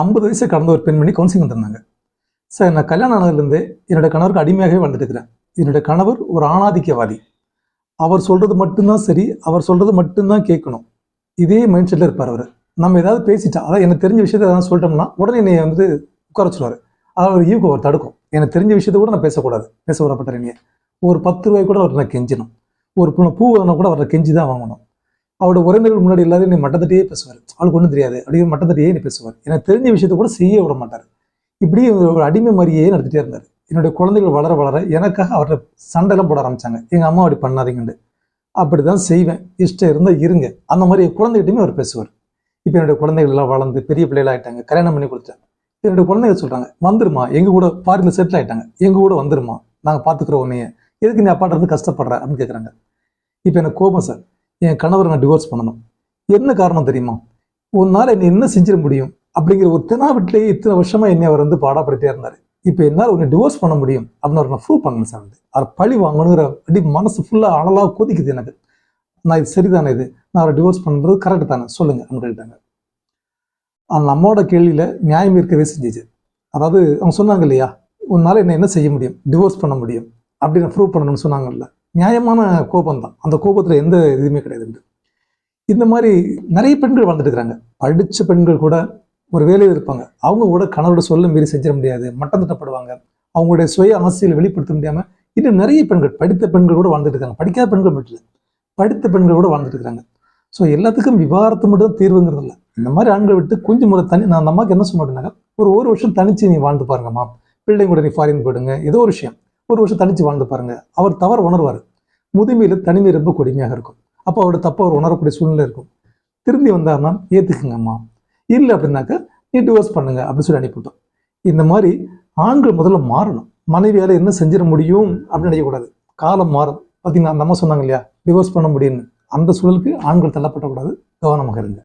ஐம்பது வயசு கடந்த ஒரு பெண்மணி கவுன்சிலிங் வந்திருந்தாங்க. சார் நான் கல்யாணம் ஆனதுலேருந்து என்னோட கணவருக்கு அடிமையாகவே வந்துட்டுருக்கிறேன் என்னோட கணவர் ஒரு ஆணாதிக்கவாதி. அவர் சொல்கிறது மட்டும்தான் சரி அவர் சொல்கிறது மட்டும்தான் கேட்கணும். இதே மைண்ட் செட்டில் இருப்பார் அவர். நம்ம ஏதாவது பேசிட்டா அதாவது எனக்கு தெரிஞ்ச விஷயத்த ஏதாவது சொல்லிட்டோம்னா உடனே என்னை வந்து உட்கார வச்சுருவாரு. அதாவது ஒரு ஈகோ அவர் தடுக்கும். எனக்கு தெரிஞ்ச விஷயத்த கூட நான் பேசக்கூடாது. பேச வரப்பட்ட நீ ஒரு பத்து ரூபாய் கூட அவரை நான் கெஞ்சணும் ஒரு பூ பூ வாங்கினா கூட அவரை கெஞ்சி தான் வாங்கணும். அவரோட உறவினர்கள் முன்னாடி எல்லாரும் நீ மட்டத்தட்டியே பேசுவார். அவளுக்கு ஒன்றும் தெரியாது. அப்படியே மட்டத்தட்டியே நீ பேசுவார். எனக்கு தெரிஞ்ச விஷயத்த கூட செய்ய விட மாட்டார். இப்படி ஒரு அடிமை மாதிரியே நடத்திட்டே இருந்தார். என்னுடைய குழந்தைகள் வளர வளர எனக்காக அவர்கிட்ட சண்டைலாம் போட ஆரம்பிச்சாங்க. எங்கள் அம்மா அப்படி பண்ணாதீங்கன்னு அப்படி தான் செய்வேன். இஷ்டம் இருந்தால் இருங்க. அந்த மாதிரி என் குழந்தைகிட்டையுமே அவர் பேசுவார். இப்போ என்னுடைய குழந்தைகள் எல்லாம் வளர்ந்து பெரிய பிள்ளைகள் ஆகிட்டாங்க கல்யாணம் பண்ணி கொடுத்தேன் என்னுடைய குழந்தைங்க சொல்கிறாங்க வந்துருமா? எங்கள் கூட ஃபாரினில் செட்டில் ஆகிட்டாங்க எங்கள் கூட வந்துருமா? நாங்கள் பார்த்துக்குறோம் உன்னைய. எதுக்கு நீ அப்பாட்ட இருந்து கஷ்டப்படுற? அப்படின்னு கேட்குறாங்க இப்போ எனக்கு கோபம் சார். என் கணவரை நான் டிவோர்ஸ் பண்ணணும். என்ன காரணம் தெரியுமா? உன்னால் நாள் என்னை என்ன செஞ்சிட முடியும்? அப்படிங்கிற ஒரு தெனாவட்டிலேயே இத்தனை வருஷமாக என்னை அவர் வந்து பாடப்படுத்தே இருந்தார். இப்போ என்னால் உன்னை டிவோர்ஸ் பண்ண முடியும்? அப்படின்னு அவர் நான் ப்ரூவ் பண்ணணும் சார் வந்து அவர் பழி வாங்கணுங்கிற அப்படி மனசு ஃபுல்லாக அனலாக கொதிக்குது எனக்கு. நான் இது சரிதானே இது? நான் அவரை டிவோர்ஸ் பண்ணுறது கரெக்டு தானே? சொல்லுங்க அப்படின்னு கேட்டாங்க அந்த அம்மாவோட கேள்வியில் நியாயம் இருக்கவே செஞ்சிச்சு. அதாவது அவங்க சொன்னாங்க இல்லையா? உன்னால் என்ன என்ன செய்ய முடியும்? டிவோர்ஸ் பண்ண முடியும். அப்படின்னு ப்ரூவ் பண்ணணும்னு சொன்னாங்கல்ல. நியாயமான கோபம் தான் அந்த கோபத்தில் எந்த இதுவுமே கிடையாது இந்த மாதிரி நிறைய பெண்கள் வாழ்ந்துட்டுருக்குறாங்க படித்த பெண்கள் கூட ஒரு வேலையில் இருப்பாங்க. அவங்க கூட கணவரோட சொல்ல மீறி செஞ்சிட முடியாது. மட்டம் தட்டப்படுவாங்க. அவங்களுடைய சுய ஆசையில் வெளிப்படுத்த முடியாமல் இன்னும் நிறைய பெண்கள் படித்த பெண்கள் கூட வாழ்ந்துட்டு இருக்காங்க. படிக்காத பெண்கள் மட்டும் இல்லை படித்த பெண்கள் கூட வாழ்ந்துட்டு இருக்காங்க ஸோ எல்லாத்துக்கும் விவாகரத்து மட்டும் தான் தீர்வுங்கிறது இல்லை. இந்த மாதிரி ஆண்களை விட்டு கொஞ்சம் முறை தனி நான் அந்த அம்மாவுக்கு என்ன சொல்ல மாட்டேனாங்க ஒரு ஒரு வருஷம் தனிச்சு நீ வாழ்ந்து பாருங்கம்மா. பிள்ளைங்க கூட நீ ஃபாரின் போயிடுங்க. ஏதோ ஒரு விஷயம். ஒரு வருஷம் தனிச்சு வாழ்ந்து பாருங்க. அவர் தவறு உணர்வார். முதுமையில் தனிமை ரொம்ப கொடுமையாக இருக்கும். அப்போ அவரோட தப்பை அவர் உணரக்கூடிய சூழ்நிலை இருக்கும். திரும்பி வந்தார்னா ஏற்றுக்குங்கம்மா இல்லை அப்படின்னாக்கா நீ டிவோர்ஸ் பண்ணுங்க அப்படின்னு சொல்லி அனுப்பிவிட்டோம். இந்த மாதிரி ஆண்கள் முதல்ல மாறணும். மனைவியால் என்ன செஞ்சிட முடியும் அப்படின்னு நினைக்கக்கூடாது. காலம் மாறும். பார்த்தீங்கன்னா அந்த அம்மா சொன்னாங்க இல்லையா? டிவோர்ஸ் பண்ண முடியும்னு. அந்த சூழலுக்கு ஆண்கள் தள்ளப்படக்கூடாது. கவனமாக இருங்க.